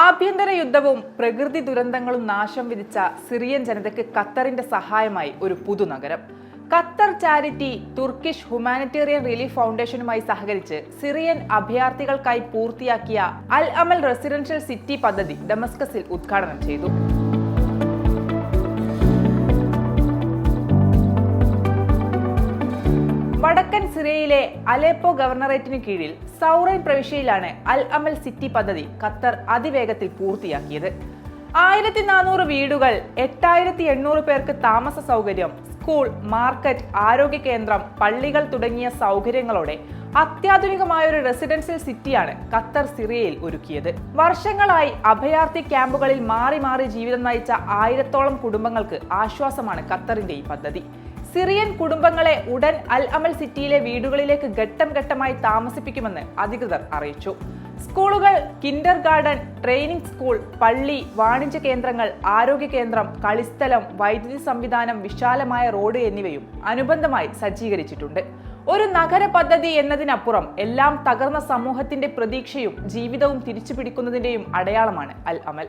ആഭ്യന്തര യുദ്ധവും പ്രകൃതി ദുരന്തങ്ങളും നാശം വിധിച്ച സിറിയൻ ജനതയ്ക്ക് ഖത്തറിന്റെ സഹായമായി ഒരു Puthunagaram. Qatar charity Turkish humanitarian relief ഫൗണ്ടേഷനുമായി സഹകരിച്ച് സിറിയൻ അഭയാർത്ഥികൾക്കായി പൂർത്തിയാക്കിയ അൽ അമൽ റെസിഡൻഷ്യൽ സിറ്റി പദ്ധതി ഡമസ്കസിൽ ഉദ്ഘാടനം ചെയ്തു. വടക്കൻ സിറിയയിലെ അലേപ്പോ ഗവർണറേറ്റിന് കീഴിൽ സൗറൈൻ പ്രവിശ്യയിലാണ് അൽ അമൽ സിറ്റി പദ്ധതി ഖത്തർ അതിവേഗത്തിൽ പൂർത്തിയാക്കിയത്. ആയിരത്തി നാനൂറ് വീടുകൾ എട്ടായിരത്തി എണ്ണൂറ് പേർക്ക് താമസ സൗകര്യം സ്കൂൾ മാർക്കറ്റ് ആരോഗ്യ കേന്ദ്രം പള്ളികൾ തുടങ്ങിയ സൗകര്യങ്ങളോടെ അത്യാധുനികമായ ഒരു റെസിഡൻഷ്യൽ സിറ്റിയാണ് ഖത്തർ സിറിയയിൽ ഒരുക്കിയത്. വർഷങ്ങളായി അഭയാർത്ഥി ക്യാമ്പുകളിൽ മാറി മാറി ജീവിതം നയിച്ച ആയിരത്തോളം കുടുംബങ്ങൾക്ക് ആശ്വാസമാണ് ഖത്തറിന്റെ ഈ പദ്ധതി. സിറിയൻ കുടുംബങ്ങളെ ഉടൻ അൽ അമൽ സിറ്റിയിലെ വീടുകളിലേക്ക് ഘട്ടം ഘട്ടമായി താമസിപ്പിക്കുമെന്ന് അധികൃതർ അറിയിച്ചു. സ്കൂളുകൾ കിൻഡർ ഗാർഡൻ ട്രെയിനിംഗ് സ്കൂൾ പള്ളി വാണിജ്യ കേന്ദ്രങ്ങൾ ആരോഗ്യ കേന്ദ്രം കളിസ്ഥലം വൈദ്യുതി സംവിധാനം വിശാലമായ റോഡ് എന്നിവയും അനുബന്ധമായി സജ്ജീകരിച്ചിട്ടുണ്ട്. ഒരു നഗര പദ്ധതി എന്നതിനപ്പുറം എല്ലാം തകർന്ന സമൂഹത്തിന്റെ പ്രതീക്ഷയും ജീവിതവും തിരിച്ചുപിടിക്കുന്നതിന്റെയും അടയാളമാണ് അൽ അമൽ.